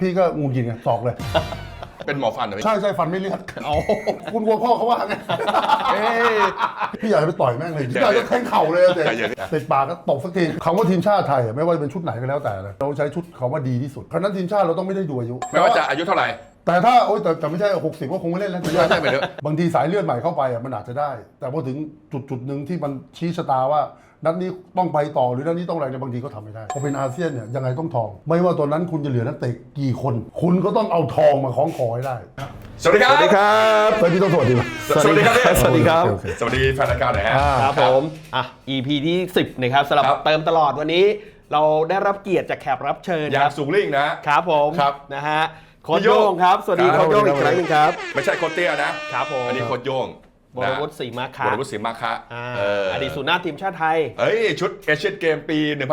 พี่ก็งูกินไงสอกเลย เป็นหมอฟันเหรอพี่ใช่ใช่ฟันไม่เลือดเอาคุณกลัวพ่อเขาว่าไงเอ้ย พี่อยากจะไปต่อยแม่งเลยพี่อยากจะแทงเข่าเลยแต่ใจเย็นเตะปากก็ตบสักทีคำว่าทีมชาติไทยอะไม่ว่าจะเป็นชุดไหนก็แล้วแต่นะเราใช้ชุดคำว่าดีที่สุดเพราะฉะนั้นทีมชาติเราต้องไม่ได้ดูอายุ ไม่ว่าจะอายุเท่าไหร่ แต่ถ้าโอ๊ยแต่แต่ไม่ใช่ 60 ก็คงไม่เล่นแล้วไม่ใช่ไปเถอะบางทีสายเลือดใหม่เข้าไปอะมันอาจจะได้ แต่พอถึงจุดจุดหนึ่งที่มันชี้ชะตาว่า นัดนี้ต้องไปต่อหรือนัดนี้ต้องอะไรเนี่ยบางทีก็ทำไม่ได้พอเป็นอาเซียนเนี่ยยังไงต้องทอง ไม่ว่าตอนนั้นคุณจะเหลือนักเตะกี่คน คุณก็ต้องเอาทองมาคล้องคอให้ได้สวัสดีครับสวัสดีครับไปพี่ต้องสวัสดีไหมสวัสดีครับพี่สวัสดีครับ โอเโอเสวัสดีแฟนรายการหน่อยฮะอ่าครับผม อะ EP ที่ 10 นะครับสำหรับครับ เติมตลอดวันนี้ เราได้รับเกียรติจากแขกรับเชิญยาคงรับสูงลิ่งนะ ครับผม ครับนะฮะโค้ชพี่โย่โย่งงครับ สวัสดีครับ โค้ชโย่งอีกครั้งหนึงครับ ไม่ใช่โคตเตี้ยนะครับผม อันนี้โคตโย่ง บรวุฒิศรีมาคะบรวุฒิศรีมาคะอ่าเออออดีตศูนย์หน้าทีมชาติไทยเฮ้ย ชุดเอเชียนเกมปีอ่า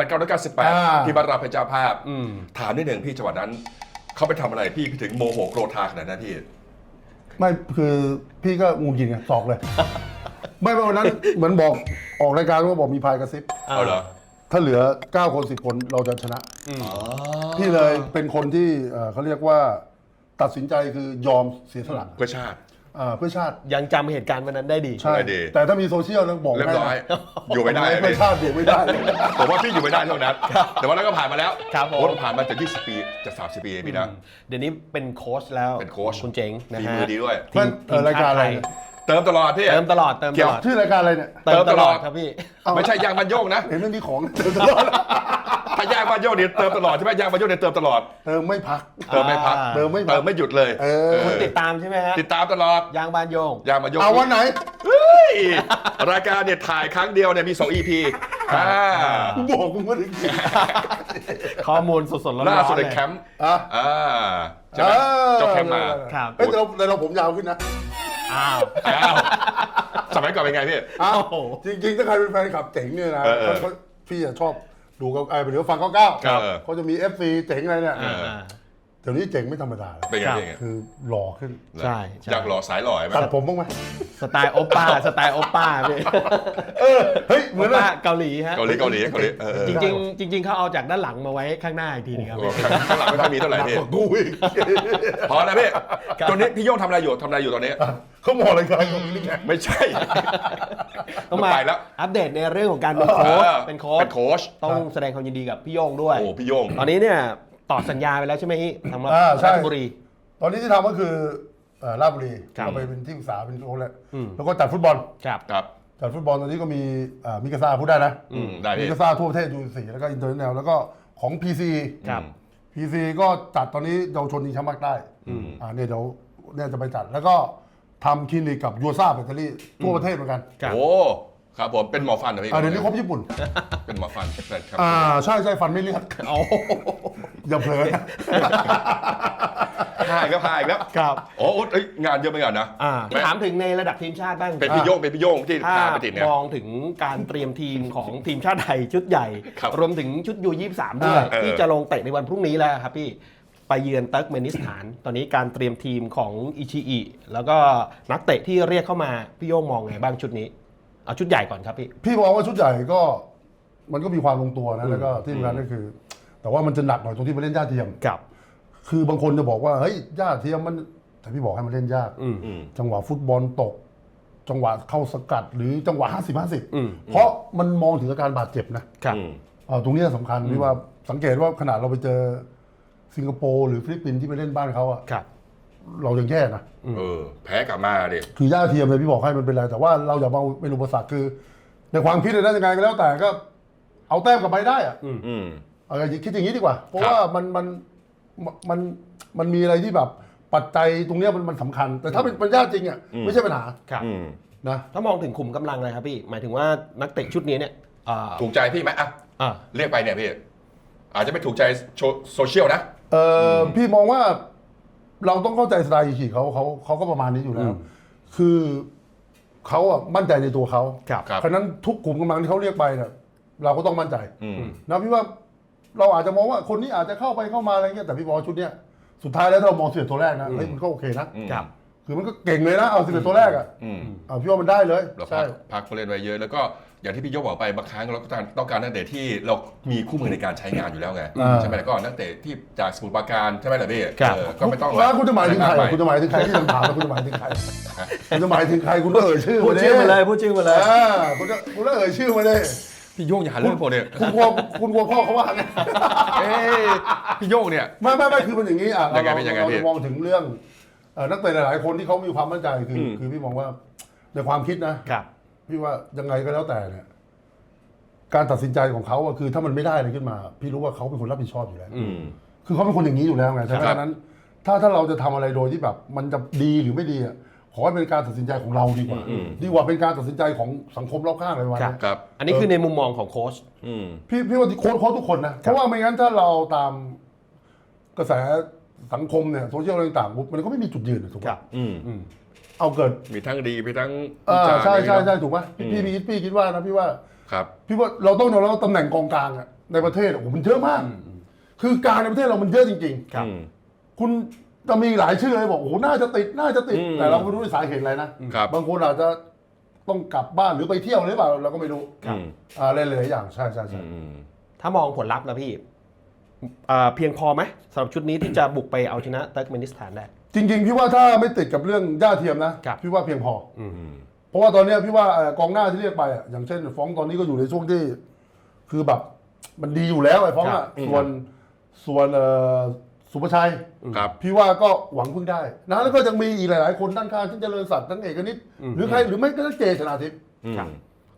1998 ที่บาราเป็นเจ้าภาพอืมถามนิดหนึ่งพี่จังหวัดนั้น เขาไปทำอะไรพี่ถึงโมโหโกรธาขนาดนั้นพี่ ไม่คือพี่ก็งูกินไงสอกเลยไม่ไม่วันนั้นเหมือนบอกออกรายการว่าบอกมีพายกระซิบเอาเหรอถ้าเหลือ 9 คน 10 คนเราจะชนะพี่เลยเป็นคนที่เอ่อเขาเรียกว่าตัดสินใจคือยอมเสียสละเพื่อชาติ อ่าเพื่อชาติยังจำเหตุการณ์วันนั้นได้ดี ใช่ได้ดี แต่ถ้ามีโซเชียลนะบอกเรียบร้อย ให้นะอยู่ไม่ได้เพื่อพี่ชาติอยู่ไม่ได้ ผมว่าพี่อยู่ไม่ได้เท่านั้น แต่ว่าแล้วก็ผ่านมาแล้วครับผม โอ้ผ่านมาจะ20 ปี จะ 30 ปีเองพี่นะ เดี๋ยวนี้เป็นโค้ชแล้วเป็นโค้ช คุณเจ๋งนะฝีฮะมือดีด้วย ทีมเออรายการอะไรเนี่ยเติมตลอดพี่ เติมตลอดเติมเกี่ตยว ลอดชื่อรายการอะไรเนี่ย เติมตลอดเติมตลอด ครับพี่ เอาไม่ใช่ยางมันโยกนะ เห็นไม่มีของเติมตลอด ถ้ายางมันโยกเนี่ยเติมตลอดใช่ไหมยางมันโยกเนี่ยเติมตลอด เติมไม่พัก เติมไม่พัก อ่า เติมไม่พัเติก มไม่หยุดเลยเออเออคุณติดตามใช่ไหมฮะติดตามตลอดยางบานโยงยางมันโยกเอาวันไหน เฮ้ยรายการเนี่ยถ่ายครั้งเดียวเนี่ยมี2 EP อ่ากูบอกกูไม่ได้กินข้อมูลสดๆร้อนๆล่าสุดในเลยแคมป์อะอ่าใช่ไหมเจ้าแคมป์มาครับเอ้ยแต่เราแต่เราผมยาวขึ้นนะ อ้าว อ้าวสมัยก่อนเป็นไงพี่ อ้าวโอ้โห จริงๆ ถ้าใครเป็นแฟนคลับเจ๋งเนี่ยนะเออเออ เขาพี่อะชอบ ดูกับไอ้เดี๋ยวฟังเก้าเก้าครับ เขาจะมี FC เจ๋งอะไรเนี่ย อ่าเดี๋ยวนี้เจ๋งไม่ธรรมดาแล้วเป็นไงครับเป็นไงคือหล่อขึ้น ใช่ใช่ อยากหล่อสายหล่อไหมตัดผมบ้างไหมสไตล์โอป้าสไตล์โอป้าพี่เออเฮ้ยเหโอมือนป้าอะเกาหลีฮะเกาหลีเกาหลีเกาหลีเออเออจริงๆจริง ๆเขาเอาจากด้านหลังมาไว้ข้างหน้าอีกทีนึงครับโอ้โหข้างหลังไม่ค่อยมีเท่าไหร่พี่ กูอีกพอแล้วพี่ครับ ตอนนี้พี่โย่งทำอะไรอยู่ทำอะไรอยู่ตอนนี้ เขาบอกอะไรกันตรงนี้ไงไม่ใช่ ต้องมาไปแล้ว อัปเดตในเรื่องของการเป็นโค้ชเออเป็นโค้ชเป็นโค้ชต้องแสดงความยินดีกับพี่โยงด้วย โอ้พี่โย่ง ตอนนี้เนี่ย ต่อสัญญาไปแล้วใช่ไหมฮิสำหรับอ่าใช่ ราชบุรี ตอนนี้ที่ทำก็คือเอ่อราชบุรีครับเราไปเป็นที่ปรึกษาเป็นโค้ชแล้วอืม แล้วก็จัดฟุตบอล ครับ ครับ จัดฟุตบอลตอนนี้ก็มีเอ่อมิกาซาพูดได้นะอืมได้มิพี่กาซาทั่วประเทศยูสีแล้วก็อินเตอร์เนชั่นแนลแล้วก็ของ PC ครับ PC ก็จัดตอนนี้เยาวชนชิงแชมป์ภาคใต้อ่าเนี่ยเดี๋ยวเนี่ยจะไปจัด แล้วก็ทำคลินิกกับยูซ่าแบตเตอรี่ทั่วประเทศเหมือนกัน ครับ โอ้ ครับผมเป็นหมอฟันเหรอพี่อ่าเดี๋ยวนี้ครบญี่ปุ่นเป็นหมอฟันแฟนครับอ่าใช่ใช่ฟันไม่เลือดโอ้อย่าเผลอนะพายก็พายแล้วครับโอ้โหเอ้ยงานเยอะไปก่อนนะอ่าไม่ถามถึงในระดับทีมชาติบ้างเป็นพี่โย่งเป็นพี่โย่งที่ถ้าพาไปติดเนี่ยมองถึงการเตรียมทีมของทีมชาติไทยชุดใหญ่ครับรวมถึงชุดยูยี่สามด้วยเออที่จะลงเตะในวันพรุ่งนี้แล้วครับพี่ไปเยือนเติร์กเมนิสถาน ตอนนี้การเตรียมทีมของอิชิอิแล้วก็นักเตะที่เรียกเข้ามาพี่โย่งมองไงบ้างชุดนี้ เอาชุดใหญ่ก่อนครับพี่ พี่มองว่าชุดใหญ่ก็มันก็มีความลงตัวนะแล้วก็ที่สำคัญก็คือ แต่ว่ามันจะหนักหน่อยตรงที่มาเล่นย่าเทียม กับ คือบางคนจะบอกว่าเฮ้ยย่าเทียมมันแต่พี่บอกให้มันเล่นยากอืมอืม จังหวะฟุตบอลตก จังหวะเข้าสกัดหรือจังหวะ 50 อืม 50 เพราะมันมองถึงอาการบาดเจ็บนะครับ อืมอ่าตรงนี้สำคัญที่ว่าสังเกตว่าขนาดเราไปเจอสิงคโปร์หรือฟิลิปปินส์ที่ไปเล่นบ้านเขาอะครับ เรายังแย่นะ เออ แพ้กลับมาดิคือย่าเทียมเลยพี่บอกให้มันเป็นไร แต่ว่าเราอย่ามาเป็นอุปสรรคคือ ในความคิดในด้านยังไงก็แล้วแต่ก็เอาแต้มกลับไปได้อะอืม เอาคิดอย่างนี้ดีกว่า เพราะครับ ว่ามันมันมันมันมีอะไรที่แบบปัจจัยตรงเนี้ยมันมันสำคัญ แต่ถ้าเป็นปัญญาจริงอะไม่ใช่ปัญหาครับ อืมนะถ้ามองถึงขุมกำลังเลยครับพี่ หมายถึงว่านักเตะชุดนี้เนี่ยอ่าถูกใจพี่ไหมอะอ่าเรียกไปเนี่ยพี่ อาจจะไม่ถูกใจโชโซเชียลนะ เออพี่มองว่า เราต้องเข้าใจสไตล์อิชิเขาเขาเขาก็ประมาณนี้อยู่แล้ว คือเขาอะมั่นใจในตัวเขาครับครับ เพราะฉะนั้นทุกกลุ่มกำลังที่เขาเรียกไปเนี่ยเราก็ต้องมั่นใจอืม นะพี่ว่าเราอาจจะมองว่าคนนี้อาจจะเข้าไปเข้ามาอะไรเงี้ยแต่พี่บอกว่าชุดเนี้ยสุดท้ายแล้วถ้าเรามองสิบเอ็ดตัวแรกนะเฮ้ยมันก็โอเคนะอืม ครับ คือมันก็เก่งเลยนะเอาสิบเอ็ดตัวแรกอะอืมอ่าพี่ว่ามันได้เลยเราใช่พักพักผู้เล่นไว้เยอะ แล้วก็ อย่างที่พี่โยกบอกไปบางครั้งเราก็ต้องการนักเตะที่เรามีคู่มือในการใช้งานอยู่แล้วไงอ่า ใช่ไหมแล้วก็นักเตะที่จากสมุทรปราการใช่ไหมล่ะพี่ครับ เออก็ไม่ต้องแล้วคุณจะหมายถึงใครใหม่คุณจะหมายถึงใครที่คำถามแล้วคุณจะหมายถึงใครคุณจะหมายถึงใครคุณก็เอ่ยชื่อพูดมาดิชื่อมาเลยพูดชื่อมาเลย อ่าคุณจะคุณก็เอ่ยชื่อมาเลยพี่โยกอย่าหาเรื่องผมเนี่ยคุณกลัวคุณกลัวพ่อเขาว่าไงเอ้ยพี่โยกเนี่ย ไม่ไม่ไม่คือมันอย่างนี้อะยังไงเราเป็นยังไงเราพี่จะมองถึงเรื่องเอ่อนักเตะหลายๆคนที่เขามีความมั่นใจคืออมคือพี่มองว่าในความคิดนะครับ พี่ว่ายังไงก็แล้วแต่เนี่ย การตัดสินใจของเขาอะคือถ้ามันไม่ได้อะไรขึ้นมา พี่รู้ว่าเขาเป็นคนรับผิดชอบอยู่แล้ว อืม คือเขาเป็นคนอย่างนี้อยู่แล้วไงใช่ไหมครับฉะนั้น ถ้าถ้าเราจะทำอะไรโดยที่แบบ มันจะดีหรือไม่ดีอะขอให้เป็นการตัดสินใจของเราดีกว่าอืมดีกว่าเป็นการตัดสินใจของสังคมรอบข้างอะไรประมาณครับนี้ครับ อันนี้คือในมุมมองของโค้ช อืม พี่พี่ว่าโค้ชโค้ชทุกคนนะ เพราะว่าไม่งั้นถ้าเราตามกระแสสังคมเนี่ยโซเชียลอะไรต่างๆมันก็ไม่มีจุดยืนอะถูกครัปะบอืม เอาเกิดมีทั้งดีมีทั้งอ่าวิจารณ์ใช่ใช่อย่างนี้ใช่เนอะถูกปะพี่พี่พี่พี่คิดว่านะพี่ว่า ครับ พี่ว่าเราต้องยอมรับว่าตำแหน่งกองกลางอะในประเทศอะโอ้โหมันเยอะมาก คือกลางในประเทศเรามันเยอะจริงครับ อืมๆคุณจะมีหลายชื่อเลยบอกโอ้โหน่าจะติดน่าจะติด อืมแต่เราก็ไม่รู้สาเหตุอะไรนะครับ บางคนอาจจะต้องกลับบ้านหรือไปเที่ยวหรือเปล่าเราก็ไม่รู้อืมอ่าหลายๆอย่างใช่ใช่ใช่อืม ถ้ามองผลลัพธ์แล้วพี่อ่าเพียงพอไหมสำหรับชุดนี้ที่จะบุกไปเอาชนะเติร์กเมนิสถานได้ จริง ๆ พี่ว่าถ้าไม่ติดกับเรื่องย่าเทียมนะ ครับ พี่ว่าเพียงพอออืมเพราะว่าตอนเนี้ยพี่ว่าเอ่อกองหน้าที่เรียกไปอะอย่างเช่นฟ้องตอนนี้ก็อยู่ในช่วงที่ คือแบบ มันดีอยู่แล้วไอ้ฟ้องครัอะบ ส่วนส่วนเอ่อสุภชัย ครับ พี่ว่าก็หวังพึ่งได้นะแล้วก็ยังมีอีกหลาย ๆ คนด้านข้างทั้งเจริญศักดิ์ทั้งเอกนิตหรือใครหรือไม่ก็ทั้งเจชนาทิพย์อืมครับ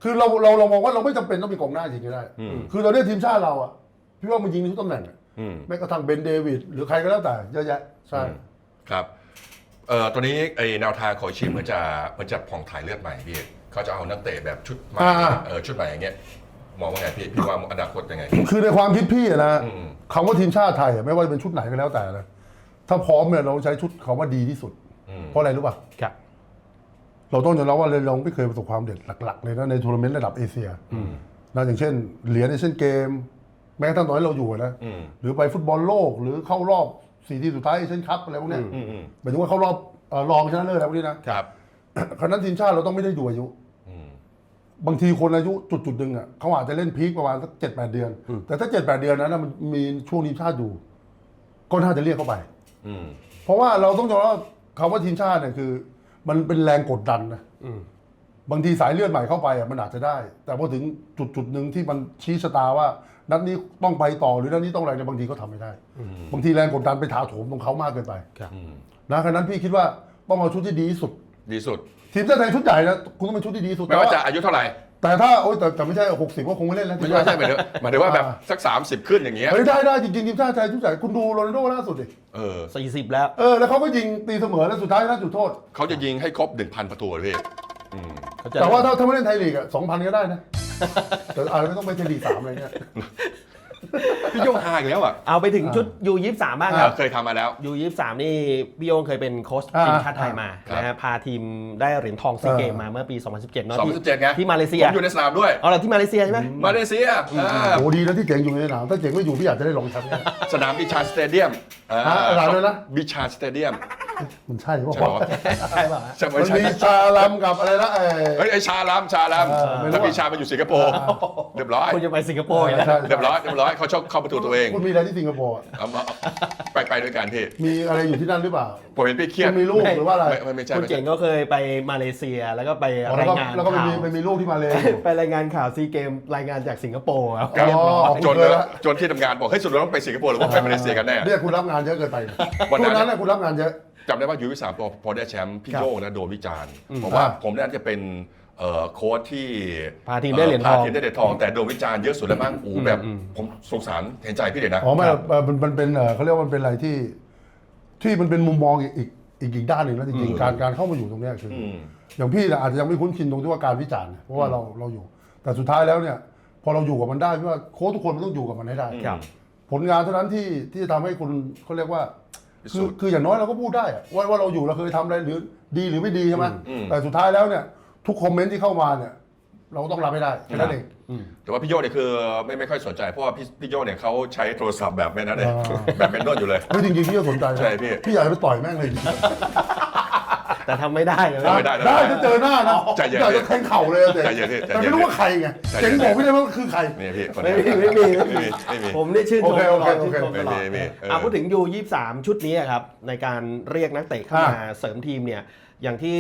คือเราเราเรามองว่าเราไม่จำเป็นต้องมีกองหน้าจริงก็ได้ อืม คือตอนนี้ทีมชาติเราอะพี่ว่ามันยิงในทุกตำแหน่งอะอืม แม้กระทั่งเบนเดวิดหรือใครก็แล้วแต่เยอะแยะใช่ ครับเอ่อตัวนี้ไอ้แนวทางของชิมเหมือนจะเหมือนจะผ่องถ่ายเลือดใหม่พี่เขาจะเอานักเตะแบบชุดใหม่อ่า เออชุดใหม่อย่างเงี้ยมองว่าไงพี่พี่ว่าอนาคตยังไง คือในความคิดพี่อะนะอืม คำว่าทีมชาติไทยอะไม่ว่าจะเป็นชุดไหนก็แล้วแต่นะถ้าพร้อมเนี่ยเราใช้ชุดคำว่าดีที่สุดอืมเพราะอะไรรู้ป่ะ ครับ เราต้องยอมรับว่าเราไม่เคยประสบความสำเร็จหลักๆเลยนะในทัวร์นาเมนต์ระดับเอเชียนะอย่างเช่นเหรียญในเช่นเกม แม้กระทั่งตอนที่เราอยู่นะอืมหรือไปฟุตบอลโลกหรือเข้ารอบ สี่ทีมสุดท้ายเช่นคัพอะไรพวกเนี้ยอืมอืมหมายถึงว่าเข้ารอบเอ่อรองชนะเลิศอะไรพวกนี้นะครับ คณะทีมชาติเราต้องไม่ได้ดูอายุ อืม บางทีคนอายุจุดจุดๆหนึ่งอะเขาอาจจะเล่นพีคประมาณสักเจ็ดแปดเดือน แต่ถ้าเจ็ดแปดเดือนนั้นนะมันมีช่วงทีมชาติอยู่ก็น่าจะเรียกเข้าไป อืม เพราะว่าเราต้องยอมรับว่าคำว่าทีมชาติเนี่ยคือ มันเป็นแรงกดดันนะบางทีสายเลือดใหม่เข้าไปอะมันอาจจะได้ แต่พอถึงจุดจุดๆหนึ่งที่มันชี้ชะตาว่า นัดนี้ต้องไปต่อหรือนัดนี้ต้องอะไรเนี่ยบางทีก็ทำไม่ได้ บางทีแรงกดดันไปถาโถมตรงเขามากเกินไปอืมนะฉะนั้นพี่คิดว่าต้องเอาชุดที่ดีที่สุด ดีสุด ทีมชาติไทยชุดใหญ่นะคุณต้องเป็นชุดที่ดีที่สุดไม่แต่ว่าว่าจะอายุเท่าไหร่ แต่ถ้าโอ๊ยแต่แต่ไม่ใช่หกสิบก็คงไม่เล่นแล้วไม่ใช่ไม่ใช่หมายถึงหมายถึงว่าแบบสัก 30 ขึ้นอย่างเงี้ยเฮ้ยได้ได้จริงๆทีมชาติไทยชุดใหญ่คุณดูโรนัลโดล่าสุดดิเออ40แล้วเออแล้วเขาก็ยิงตีเสมอแล้วสุดท้ายน่าจุดโทษ เขาจะยิงให้ครบ1,000ประตูเลยพี่อืมเขาจะแต่ว่าถ้าถ้าไม่เล่นไทยลีกอะสองพันก็ได้นะ แต่อาจจะไม่ต้องไปไทยลีกสามอะไรเงี้ยพี่โยงฮาอีกแล้วอะเอาไปถึงชุดยูยี่สามบ้างครับเคยทำมาแล้วยูยี่สามนี่พี่โยงเคยเป็นโค้ชอ่าทีมชาติไทยมาครับนะฮะพาทีมได้เหรียญทองซีเออเกมมาเมื่อปี 2017เนอะที่2017ไงที่มาเลเซียผมอยู่ในสนามด้วยเอาเหรอที่มาเลเซียใช่ไหมมาเลเซียอ่าโอ้ดีนะที่เจ๋งอยู่ในสนามถ้าเจ๋งไม่อยู่พี่อาจจะได้ลงแชมป์เนี่ยสนามบิชาสเตเดียมฮะอะไรด้วยนะบิชาสเตเดียม มันใช่ป่ะใช่เหรอ ใช่ป่ะฮะใช่ไหมมันใช่มีชาลัมกับอะไรนะเออ เฮ้ยไอชาลามชาลามเออไม่รู้ แล้วอะบิชามันอยู่สิงคโปร์เรียบร้อยคุณจะไปสิงคโปร์อีกแล้วใช่เรียบร้อยเรียบร้อยเขาชอบเข้าประตูตัวเองคุณมีอะไรที่สิงคโปร์อะเอามาไปไปด้วยกันพี่มีอะไรอยู่ที่นั่นหรือเปล่าผมเห็นพี่เครียดคุณมีลูกหรือว่าอะไรไม่ไม่ไม่ใช่คุณไม่ใช่ เจ๋งก็เคยไปมาเลเซียแล้วก็ไปอ๋อแล้ราวยก็งานแล้วก็ไปข่ามีวไปมีลูกที่มาเลย ไปรายงานข่าวซีเกมรายงานจากสิงคโปร์ครับ ครับเรียบร้อยอ๋อจนเลยจนที่ทำงานบอกเฮ้ยสุดเราต้องไปสิงคโปร์หรือว่าไปมาเลเซียกันแน่ เนี่ยคุณรับงานเยอะเกินไปนะวันนั้น ช่วงนั้นน่ะคุณรับงานเยอะ จำได้ว่ายูวิสามพอพอได้แชมป์พี่ครับโย่งนะโดนวิจารณ์บอกว่าอ่าผมน่าจะเป็นเอ่อโค้ชที่พาทีมได้เหรียญทอง พาทีมได้เหรียญทองแต่โดนวิจารณ์เยอะสุดแล้วมั้งอูแบบอืมผมสงสารเห็นใจพี่เลยนะ อ๋อไม่ครับเอ่อมันมันเป็นเอ่อเขาเรียกว่ามันเป็นอะไรที่ ที่มันเป็นมุมมองอีกอีกอีกอีกด้านหนึ่งแล้วจริงอืมๆการการเข้ามาอยู่ตรงเนี้ยคืออม อย่างพี่เนี่ยอาจจะยังไม่คุ้นชินตรงที่ว่าการวิจารณ์เนี่ยเพราะว่าเราเราอยู่ แต่สุดท้ายแล้วเนี่ย พอเราอยู่กับมันได้พี่ว่าโค้ชทุกคนมันต้องอยู่กับมันให้ได้ครับผลงานเท่านั้นที่ที่จะทำให้คุณเขาเรียกว่าพิ คืสูอจน์คืออย่างน้อยเราก็พูดได้อะว่าว่าเราอยู่เราเคยทำอะไรหรือดีหรือไม่ดีใช่ไหมอืมแต่สุดท้ายแล้วเนี่ย ทุกคอมเมนต์ที่เข้ามาเนี่ย เราก็ต้องรับให้ได้แค่นั้นเองแต่ว่าพี่โย่งเนี่ยคือไม่ไม่ค่อยสนใจเพราะว่าพี่พี่โย่งเนี่ยเขาใช้โทรศัพท์แบบไม่นั้นเลยอ่าแบบเป็นนวดอยู่เลย เฮ้ยจริงๆพี่ก็สนใจนะใช่พี่ พี่อยากจะไปต่อยแม่งเลย แต่ทำไม่ได้เลยทำไม่ได้ได้ถ้าเจอหน้านะใจเย็นอยากจะแทงเข่าเลยอะเจ๊ใจเย็นพี่ใจเย็นแต่ไม่รู้ว่าใครไงใจเย็น เจ๋งบอกไม่ได้ว่าคือใคร นี่พี่คนไม่นี้มีไม่มีไม่มีไม่มี ผมได้ชื่นชมโอเคตโอลเคอดโอชื่นเคชมตลอดไม่มีไม่มีเอออ่อะพูดถึงยูยี่สามชุดนี้ครับ ในการเรียกนักเตะเข้ามาเสริมทีมเนี่ยอย่างที่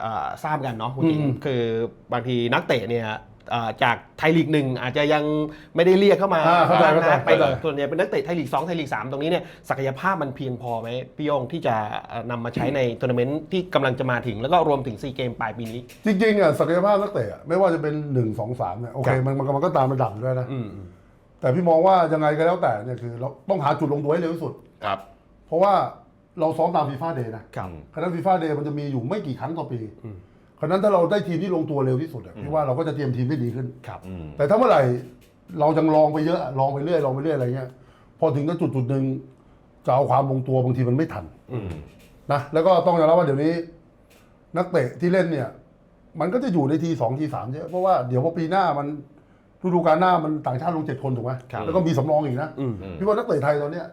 เอ่อทราบกันเนาะคุณหญิงอืม คือบางทีนักเตะเนี่ยเอ่อ จากไทยลีกหนึ่งอาจจะยังไม่ได้เรียกเข้ามาอ่าเข้าใจเข้าใจนะไปเลยส่วนใหญ่เป็นนักเตะไทยลีก2ไทยลีก3ตรงนี้เนี่ยศักยภาพมันเพียงพอไหมพี่โยงที่จะเอ่อนำมาใช้ในทัวร์นาเมนต์ที่กำลังจะมาถึงแล้วก็รวมถึงซีเกมปลายปีนี้ จริงๆอะศักยภาพนักเตะอะไม่ว่าจะเป็นหนึ่งสองสามเนี่ยโอเคครับ มันมันมันก็ตามระดับอยู่ด้วยนะอืม แต่พี่มองว่ายังไงก็แล้วแต่เนี่ยคือ เราต้องหาจุดลงตัวให้เร็วที่สุด ครับเพราะว่าเราซ้อมตามฟีฟ่าเดย์นะ ครับ คณะฟีฟ่าเดย์มันจะมีอยู่ไม่กี่ครั้งต่อปี ครั้นั้นถ้าเราได้ทีมที่ลงตัวเร็วที่สุดอะพี่ว่าเราก็จะเตรียมทีมได้ดีขึ้น ครับอืม แต่ถ้าเมื่อไหร่เรายังลองไปเยอะลองไปเรื่อยลองไปเรื่อยอะไรเงี้ย พอถึงจุดจุดๆหนึ่งจะเอาความลงตัวบางทีมันไม่ทันอืมนะแล้วก็ต้องยอมรับว่าเดี๋ยวนี้ นักเตะที่เล่นเนี่ย มันก็จะอยู่ในทีสองทีสามเยอะเพราะว่าเดี๋ยวพอปีหน้ามันฤดูกาลหน้ามันต่างชาติลงเจ็ดคนถูกไหมครับแล้วก็มีสำรองอีกนะอืมพี่ว่านักเตะไทยตอนเนี้ย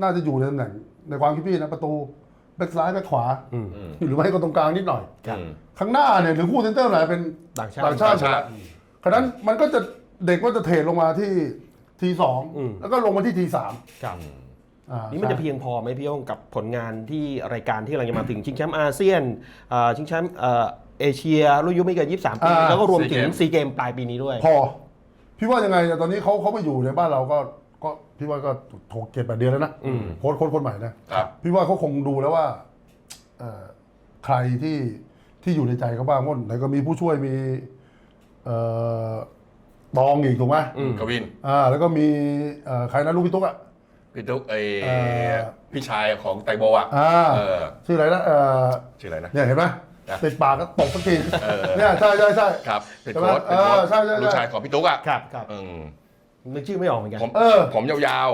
น่าจะอยู่ในตำแหน่งในความคิดพี่นะประตู แบ็กซ้ายแบ็กขวา อืม หรือไม่ก็ตรงกลางนิดหน่อย ครับอืมข้างหน้าเนี่ยหรือคู่เซนเตอร์ไหนเป็นต่างชาติ ต่างชาติต่างชาติฉะนั้นมันก็จะเด็กก็จะเทรดลงมาที่ทีสองอืม แล้วก็ลงมาที่ทีสามครับอ่านี่มันจะใช่ เพียงพอไหมพี่โยงกับผลงานที่รายการที่กำลังจะมาถึงชิงแชมป์อาเซียนเอ่อชิงแชมป์เอ่อเอเชียรุ่นอายุไม่เกิน23 ปี อ่า แล้วก็รวมถึง SEA Games ซีเกมปลายปีนี้ด้วย พอ พี่ว่ายังไงเนี่ยตอนนี้เขาเขาไปอยู่ในบ้านเราก็ ก็พี่ว่าก็ถกเจ็ดแปดเดือนแล้วนะอืม โค้ชโค้ชคนใหม่นะครับ พี่ว่าเขาคงดูแล้วว่าเอ่อใครที่ที่อยู่ในใจเขาบ้างว่าไหนก็มีผู้ช่วยมีเอ่อตองอีกถูกไหมกวินอ่าแล้วก็มีเอ่อใครนะลูกพี่ตุ๊กอะ พี่ตุ๊กไอเอ่อ พี่ชายของไตโบอะอ่าเออชื่ออะไรนะเอ่อชื่ออะไรนะ เนี่ยเห็นไหมนะติดปากก็ตกสักทีเออเนี่ยใช่ใช่ใช่ ครับเป็นใช่ไหมโค้ชเป็นโค้ชเออใช่ใช่ใช่ ลูกชายของพี่ตุ๊กอะครับครับ อืม นึกชื่อไม่ออกเหมือนกันผมเออ ผมยาว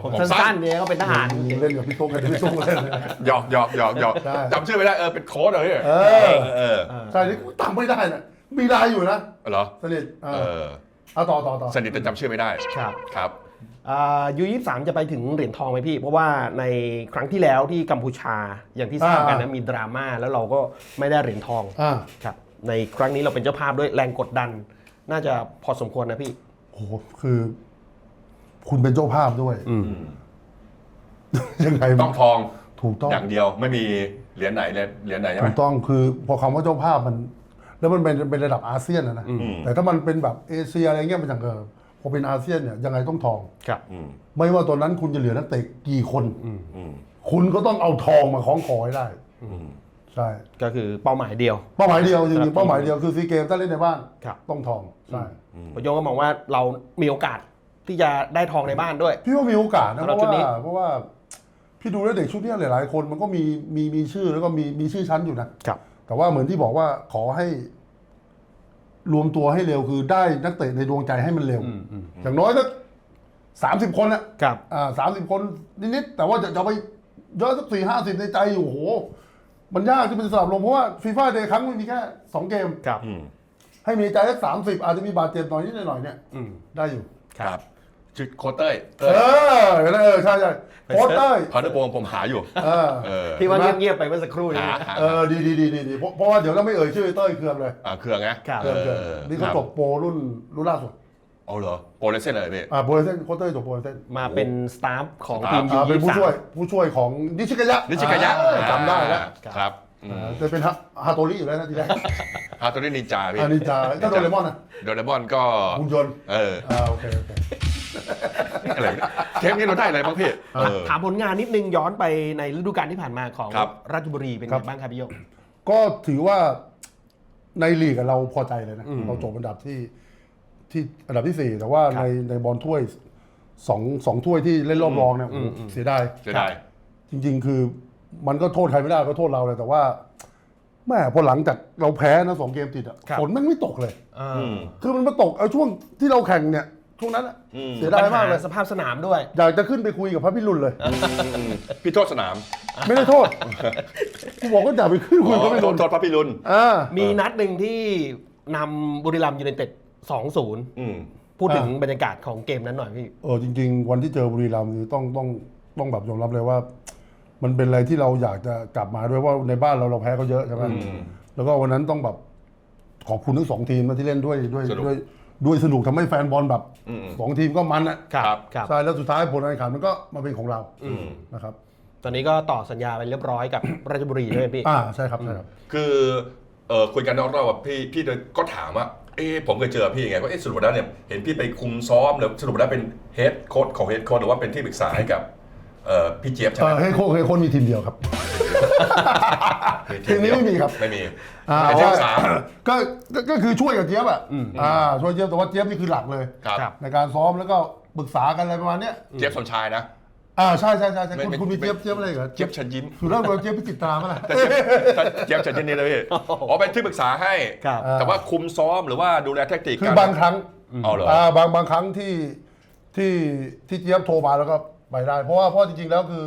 ผมผมสั้น สั้นๆเนี่ยก็เป็นทหาร เล่นกับพี่ตุ๊กกันพี่ตุ๊กเล่น ๆหยอกหยอกหยอกหยอกใช่จำชื่อไม่ได้เออเป็นโค้ชเหรอเนี่ยเอเอออ เออใช่นี่กูตั้งไม่ได้นะมีไลน์อยู่นะเหรอสนิทเอเอออเอาต่อต่อต่อสนิทแต่จำชื่อไม่ได้ครับ ครับยูยี่สามจะไปถึงเหรียญทองไหมพี่ เพราะว่าในครั้งที่แล้วที่กัมพูชาอย่างที่ทราบกันนะมีดราม่าแล้วเราก็ไม่ได้เหรียญทองอ่า ครับในครั้งนี้เราเป็นเจ้าภาพด้วยแรงกดดัน น่าจะพอสมควรนะพี่ โอ้โหคือ คุณเป็นเจ้าภาพด้วยอืมยังไงต้องทองถูกต้อง อย่างเดียวไม่มีเหรียญไหนเลยเหรียญไหนใช่ไหมถูกต้องคือพอคำว่าเจ้าภาพมัน แล้วมันเป็นเป็นระดับอาเซียนนะนะอืมแต่ถ้ามันเป็นแบบเอเชียอะไรเงี้ยมันอย่างเกิพอเป็นอาเซียนเนี่ยยังไงต้องทอง ครับอืมไม่ว่าตอนนั้นคุณจะเหลือนักเตะกี่คน อืมคุณก็ต้องเอาทองมาคล้องคอให้ได้อืม ใช่ก็คือเป้าหมายเดียว เป้าหมายเดียวจครัริบงๆเป้าหมายเดียวคือซีเกมถ้าเล่นในบ้านครับ ต้องทองใช่ผมโยงก็มองว่าเรามีโอกาสที่จะได้ทองในบ้านด้วย พี่ว่ามีโอกาสนะสำหเพรับราะชุดนี้ ว่าเพราะว่าพี่ดูแล้วเด็กชุดเนี้ยหลาย ๆ คนมันก็มีมีมีชื่อแล้วก็มีมีชื่อชั้นอยู่นะ ครับ แต่ว่าเหมือนที่บอกว่าขอให้รวมตัวให้เร็วคือได้นักเตะในดวงใจให้มันเร็วอืมอืมอย่างน้อยสักสามสิบคนอะครับ อ่าสามสิบคนนิด ๆ แต่ว่าจะจะไปเยอะสักสี่ห้าสิบในใจอยู่โอ้โห มันยากที่มันจะสลับลงเพราะว่าฟีฟ่าเดย์ครั้งมันมีแค่สองเกม ครับอืมให้มีใจสักสามสิบอาจจะมีบาดเจ็บหน่อยนิดหน่อยเนี่ยอืมได้อยู่ ครับชื่อโค้ชเต้ยเออเห็นไหมเออใช่ใช่โค้ชเต้ยพอร์ตโปรผมหาอยู่ เออเออที่ว่าเห็นไหมเงียบๆไปเมื่อสักครู่นี้ หาหาเออดีดีดีดีดีเพราะเพราะว่าเดี๋ยวเราไม่เอ่ยชื่อไอ้เต้ยเครืองเลย อ่าเครื่องไงครับเครืองเครืองนี่เขาครับจบโปรรุ่นรุ่นล่าสุด เอาเหรอโปรเลสเซ่นเลยพี่อ่าโปรเลเซนโค้ชเต้ยจบโปรเลเซนมาเป็นสตาฟของสตาฟทีมยูอ่าเป็นยี่ผู้สาช่วยม ผู้ช่วยของนิชิกายะนิชิกายะอ่จำได้แล้วครับอืมจะเป็นฮาฮาโตริอยู่แล้วนะทีแรกฮาโตรินินจาพี่อานิจาถ้าโดเรมอนอะโดเรมอนก็หุ่นยนต์เอออ่าโอเคโอเค อะไรเนี่ยเทปนี้เราได้อะไรบ้างพี่เออ ถามผลงานนิดนึงย้อนไปในฤดูกาลที่ผ่านมาของครับ ราชบุรีเป็นครัไงบ บ้างครับพี่โยง ก็ถือว่าในลีกอะเราพอใจเลยนะอืมเราจบอันดับที่ ที่อันดับที่สี่แต่ว่าครับในในบอลถ้วยสองสองถ้วยที่เล่นรอบรองเนี่ยโอ้โหอืมอืมเสียดายเสียดายจริง ๆ คือมันก็โทษใครไม่ได้ก็โทษเราเลยแต่ว่าแม่พอหลังจากเราแพ้นะสองเกมติดอะครับฝนแม่งไม่ตกเลยอ่าอืมคือมันมาตกเอาช่วงที่เราแข่งเนี่ยช่วงนั้นอะอืมเสียดายมากเลยปัญหสภาพสนามด้วย อยากจะขึ้นไปคุยกับพระพิรุณเลยอืมพี่โทษสนาม ไม่ได้โทษกูบอกก็อย่าไปขึ้นคุยกับพระพิโทรุษณโทษพระพิรุณอ่ามีนัดหนึ่งที่นำบุรีรัมย์ยูไนเต็ด 2-0อืมพูดถึงอ่าบรรยากาศของเกมนั้นหน่อยพี่ เออจริง ๆ วันที่เจอบุรีรัมย์นี่ต้องต้องต้องแบบยอมรับเลยว่า มันเป็นอะไรที่เราอยากจะกลับมาด้วยว่าในบ้านเราเราแพ้เขาเยอะใช่ไหมอืมแล้วก็วันนั้นต้องแบบขอบคุณทั้งสองทีมนะที่เล่นด้วยด้วยสนุก ด้วยด้วยสนุกทำให้แฟนบอลแบบอืมสองทีมก็มันอะครับ ครับ ใช่แล้วสุดท้ายผลการแข่งขันมันก็มาเป็นของเราอืมนะครับ ตอนนี้ก็ต่อสัญญาไปเรียบร้อยกับ ราชบุรีด้วยพี่ อ่าใช่ครับใช่ครับ คือเออคุยกันนอกรอบอะพี่พี่ก็ถามว่า เอ๊ะผมเคยเจอพี่ไงว่าเอ๊ะสรุปแล้วเนี่ยเห็นพี่ไปคุมซ้อมหรือสรุปแล้วเป็นเฮดโค้ชของเฮดโค้ชหรือว่าเป็นที่ปรึกษาให้กับเอ่อพี่เจี๊ยบใช่เอไหมอให้โค้ชให้โค้ชมีทีมเดียวครับ ทีมนี้ไม่มีครับ ไม่มีอ่าเป็นที่ปรึกษา ก็ก็ก็คือช่วยกับเจี๊ยบอะอ่าช่วยเจี๊ยบแต่ว่าเจี๊ยบนี่คือหลักเลยครับครับในการซ้อมแล้วก็ปรึกษากันอะไรประมาณเนี้ย เจี๊ยบสมชายนะ อ่าใช่ใช่ใช่ใช่ไม่คุณไม่คุณมีไม่ เจี๊ยบเจี๊ยบอะไรเหรอเจี๊ยบเชิญยิ้มสุดแล้วเราเจี๊ยบพิจิตราเมื่อไหร่แต่เจี๊ยบเจี๊ยบเชิญยิ้มนี่เลยพี่อ๋อเป็นที่ปรึกษาให้ ครับ แต่ว่าคุมซ้อมหรือว่าดูแลแทคติกคือบางครั้งเอาเหรออ่าบางบางครั้งที่ที่ที่เจี๊ยบโทรมาแล้วก็ไปได้ เพราะว่าเพราะจริงๆแล้วคือ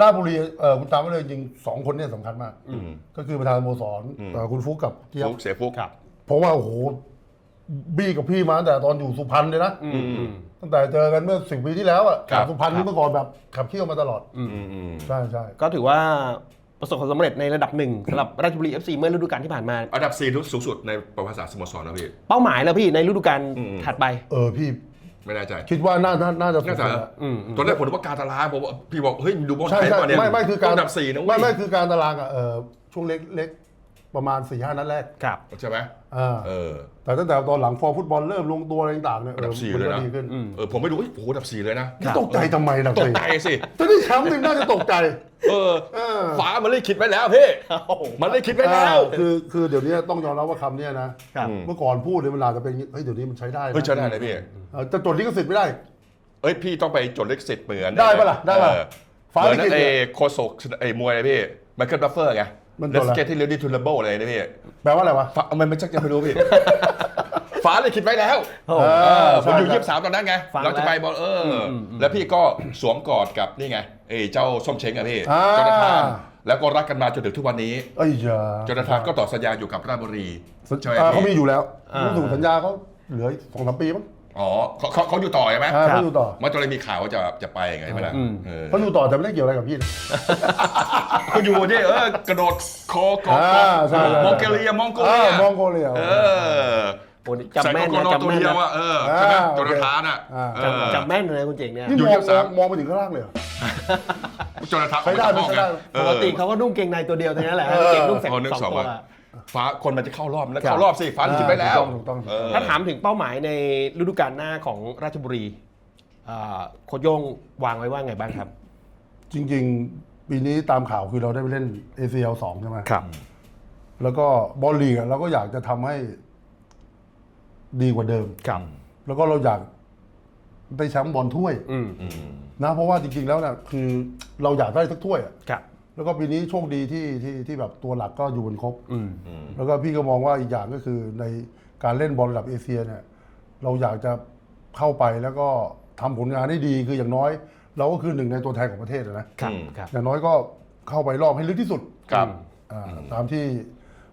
ราชบุรีเออคุณตามไว้เลยจริงๆสองคนเนี่ยสำคัญมากอืมก็คือประธานสโมสรอืมเอ่อคุณฟุกกับเจี๊ยบฟุกเสียฟุก ครับ เพราะว่าโอ้โหบี้กับพี่มาตั้งแต่ตอนอยู่สุพรรณเลยนะอืมอืม ตั้งแต่เจอกันเมื่อสิบปีที่แล้วอะครับ สุพรรณนี่เมื่อก่อนแบบขับเคี่ยวมาตลอดอืมอืมใช่ใช่ก็ถือว่าประสบความสำเร็จในระดับหนึ่งสำหรับราชบุรี FC เมื่อฤดูกาลที่ผ่านมา อันดับสี่สูงสุดในประวัติศาสตร์สโมสรนะพี่ เป้าหมายแล้วพี่ในฤดูกาลอืม ถัดไป เออพี่ไม่แน่ใจ คิดว่าน่าน่าน่าจะถูน่ากจะ แล้วอืมอืมตอนแรกผมนึกว่าการตลาดผมว่าพี่บอกเฮ้ยดูบอลใช่ไทยใช่ป่ะเนี่ยไม่ไม่คือการอันดับสี่นะเว้ไม่ยไม่คือการตารางอะเออช่วงเล็กเล็กประมาณสี่ห้านัดแรก ครับ ใช่ไหม อ่าเออ แต่ตั้งแต่ตอนหลังฟอร์ฟุตบอลเริ่มลงตัวอะไรต่างๆเนี่ยอันดับสี่มัเลยนะก็ดีขึ้นอืมเออผมไม่รู้เฮ้ยโอ้โหอันดับสี่เลยนะตกใจทำไมล่ะตกสิใจสิ ถ้าได้แชมป์หนึ่งน่าจะตกใจ เออเออ ฟ้ามันเลยคิดไว้แล้วพี่มันเลยคิดไว้แล้ว อ่าคือคือเดี๋ยวนี้ต้องยอมรับว่าคำเนี้ยนะ ครับอืมเมื่อก่อนพูดเนี่ยมันอาจจะเป็นเฮ้ยเดี๋ยวนี้มันใช้ได้นะเฮ้ยใช่ได้เลยพี่ เออจะจดลิขสิทธิ์ไม่ได้ เอ้ยพี่ต้องไปจดเลขสิทธิ์เหมือนได้ปะล่ะได้ปะเออฟ้าเหมือนลิขิตไอ้เนี่ยโคศกไอ้มวยอะไรพี่ไมเคิลบัฟเฟอร์ไง มันเลตัวสอะไรเกตที่เรดี้ทูเลเบิลอะไรนะพี่แปลว่าอะไรวะฟ้ามันมันชักจะไม่รู้พี่ฟ้าเลยคิดไว้แล้วโอ้เอเอออผมอยู่ใช่ยี่สิบสามตอนนั้นไง ฟังเราจะไปบอลเอออมอืมแล้วพี่ก็สวมกอดกับนี่ไงเอ้เจ้าส้มเช้งอะพี่อ่าจนทานแล้วก็รักกันมาจนถึงทุกวันนี้เอ้ยอย่าจนทานก็ต่อสัญญาอยู่กับราชบุรีใช่ไหมอ่าเขามีพี่อยู่แล้วอ่า รู้รู้สึกสัญญาเขาเหลือสองสามปีมั้ง อ๋อเขาเขาเขาอยู่ต่อใช่ไหมอ่าครับเขาอยู่ต่อเมื่อตอนนี้มีข่าวว่าจะจะไปไงใช่ไหมล่ะอืมเออเขาอยู่ต่อแต่ไม่ได้เกี่ยวอะไรกับพี่นะ ก็อยู่ที่เออกระโดดคอกออ่าใช่ใช่ มองโกเลียมองโกเลียอ่ามองโกเลีย เออโอ้นี่จำแม่นใส่นะกกจำตัวแม่นเดียวนะอะเออใช่ไหมอ่าจโอเคนทานอะอ่า เออ จำแม่นเลยคุณเจ๋งเนี่ยนี่อยู่มองยี่สิบสามมองไปถึงข้างล่างเลยเหรอจนทานใช้ได้ไหมออกใช้ได้เออ ปกติเขาก็นุ่งเกงในตัวเดียวเท่านั้นแหละเออ เก่งนุ่งแสกอ๋อนุ่งสองสองตัววัน ฟ้าคนมันจะเข้ารอบแล้วครับเข้ารอบสิฟ้าคิดไว้แล้วถูกต้องถูกต้องเออถ้าถามถึงเป้าหมายในฤดูกาลหน้าของราชบุรีอ่าโคชโยงวางไว้ว่าไงบ้างครับ จริง ๆ ปีนี้ตามข่าวคือเราได้ไปเล่น ACL 2ใช่ไหมครับ แล้วก็บอลลีกอะเราก็อยากจะทำให้ดีกว่าเดิม ครับแล้วก็เราอยากได้แชมป์บอลถ้วยอืมอืมนะเพราะว่าจริง ๆ แล้วเนี่ยคือเราอยากได้สักถ้วยอะ ครับ แล้วก็ปีนี้โชคดีที่ที่ที่แบบตัวหลักก็อยู่บนครบอืมอืม แล้วก็พี่ก็มองว่าอีกอย่างก็คือในการเล่นบอลระดับเอเชียเนี่ยเราอยากจะเข้าไปแล้วก็ทำผลงานให้ดีคืออย่างน้อย เราก็คือหนึ่งในตัวแทนของประเทศอะนะครับอืมครับ อย่างน้อยก็เข้าไปรอบให้ลึกที่สุดครับ อ่าตามที่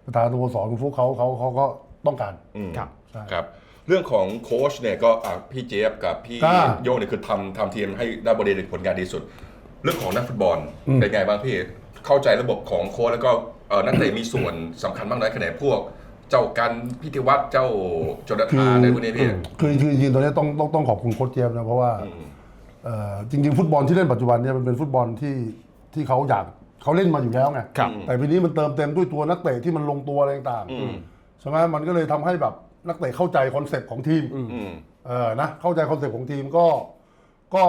ประธานสโมสรคุณฟุกเขาเขาเขาก็ต้องการ อืมครับ ใช่ครับ เรื่องของโค้ชเนี่ยก็อะพี่เจฟกับพี่อ่า โยงเนี่ยคือทำทำทีมให้ได้บริเดผลงานดีสุด เรื่องของนักฟุตบอลอืมเป็นไงบ้างพี่ เข้าใจระบบของโค้ชแล้วก็เอ่อนักเตะมีส่วนสำคัญมากน้อยแค่ไหนพวก เจ้ากันพิธีวัตรเจ้าโจนาธานในพวกนี้พี่คือคือจริงๆตอนนี้ต้องต้องต้องขอบคุณโค้ชเจฟนะเพราะว่าอืมเอ่อจริง ๆ ฟุตบอลที่เล่นปัจจุบันเนี่ยมันเป็นฟุตบอลที่ที่เขาอยากเขาเล่นมาอยู่แล้วไงครับแต่ปีนี้มันเติมเต็มด้วยตัวนักเตะที่มันลงตัวอะไรต่างอืมๆใช่ไหมมันก็เลยทำให้แบบนักเตะเข้าใจคอนเซปต์ของทีมอืมเออนะเข้าใจคอนเซปต์ของทีมก็ก็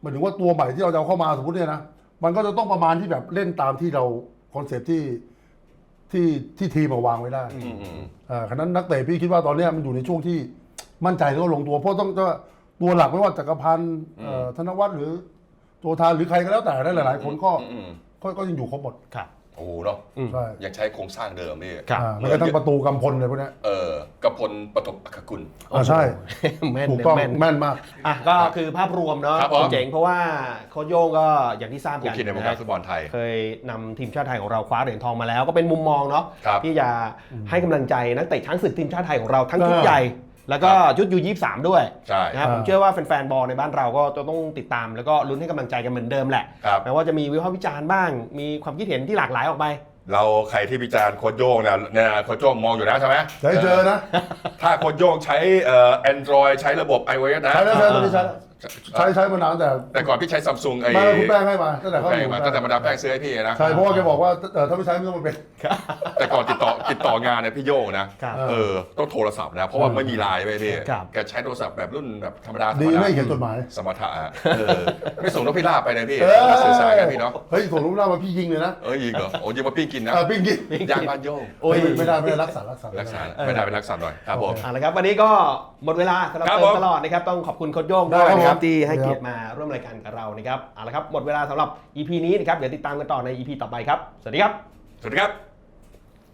หมายถึงว่าตัวใหม่ที่เราจะเอาเข้ามาสมมติเนี่ยนะมันก็จะต้องประมาณที่แบบเล่นตามที่เราคอนเซปต์ที่ที่ที่ทีมมาวางไว้ได้อืมอืมอ่าขณะนั้นนักเตะพี่คิดว่าตอนเนี้ยมันอยู่ในช่วงที่มั่นใจแล้วก็ลงตัวเพราะต้องจะตัวหลักไม่ว่าจักรพันธ์เอ่อธนวัฒน์หรือตัวทานหรือใครก็แล้วแต่ได้หลาย ๆ คนก็อืมก็ก็ยังอยู่ครบหมด ครับ โอ้โหเนาะใช่ยังใช้โครงสร้างเดิมพี่ครับ อ่าแล้วก็ทั้งประตูกำพลอะไรพวกเนี้ยเออกระพลปฐมอัครกุล อ่าใช่ แม่นถูกเนี่ยต้องแม่นแม่นมาก อะก็คือภาพรวมเนาะครับผม เจ๋งเพราะว่าโค้ชโยงก็อย่างที่ทราบคู่กันคิดในวงนะการฮะฟุตบอลไทย เคยนำทีมชาติไทยของเราคว้าเหรียญทองมาแล้ว ก็เป็นมุมมองเนาะครับ ที่จะให้กำลังใจนักเตะช้างศึกทีมชาติไทยของเราทั้งชุดอ่าใหญ่ แล้วก็ชุดยูยี่สามด้วยใช่นะครับผมอ่าเชื่อว่าแฟนๆบอลในบ้านเราก็จะต้องติดตาม แล้วก็ลุ้นให้กำลังใจกันเหมือนเดิมแหละครับแม้ว่าจะมีวิพากษ์วิจารณ์บ้าง มีความคิดเห็นที่หลากหลายออกไป เราใครที่วิจารณ์โคชโย่งเนี่ยเนี่ยโคชโย่งมองอยู่แล้วใช่ไหมจะให้เจอนะ ถ้าโคชโย่งใช้เอ่อ Android ใช้ระบบ iOS นะใช้แล้วใช้ตอนนี้ใช้แล้วใช้ใช้มานานแต่แต่ก่อนพี่ใช้ซัมซุงไอ้มาคุณแป้งให้มาตั้งแต่เข้าแป้งอยู่มาตั้งแต่มาดามแป้งซื้อให้พี่นะใช่เพราะว่าแกบอกว่าเอ่อถ้าไม่ใช้ไม่ต้องมาเป็น แต่ก่อนติดต่อติดต่องานเนี่ยพี่โย่งนะครับเออต้องโทรศัพท์นะ เพราะว่าไม่มีไลน์ไปพี่ครับแกใช้โทรศัพท์แบบรุ่นแบบธรรมดาธรรดีมดาไม่เขียนจดหมายสมถะอะเออไม่ส่งนกพิราบไปเลยพี่เออสื่อสารกันพี่เนาะเฮ้ยส่งรูปหน้ามาพี่ยิงเลยนะเออยิงเหรอโอ้ยิงมาพี่กินนะอ่าพี่ยิงย่างบ้านโย่งโอ้ยไม่ไม่ได้ไม่ได้รักษารักษารักษาไม่ได้เป็นรักษาหน่อยครับผมเอาละครับวันนี้ก็หมดเวลาสำหรับครับเติผมมตลอดนะครับต้องขอบคุณโค้ชโย่งได้ด้วยครับนะครับผมที่ให้ครับเกียรติมาร่วมรายการกับเรานะครับเอาละครับหมดเวลาสำหรับ EP นี้นะครับเดี๋ยวติดตามกันต่อใน EP ต่อไปครับ สวัสดีครับ สวัสดีครับ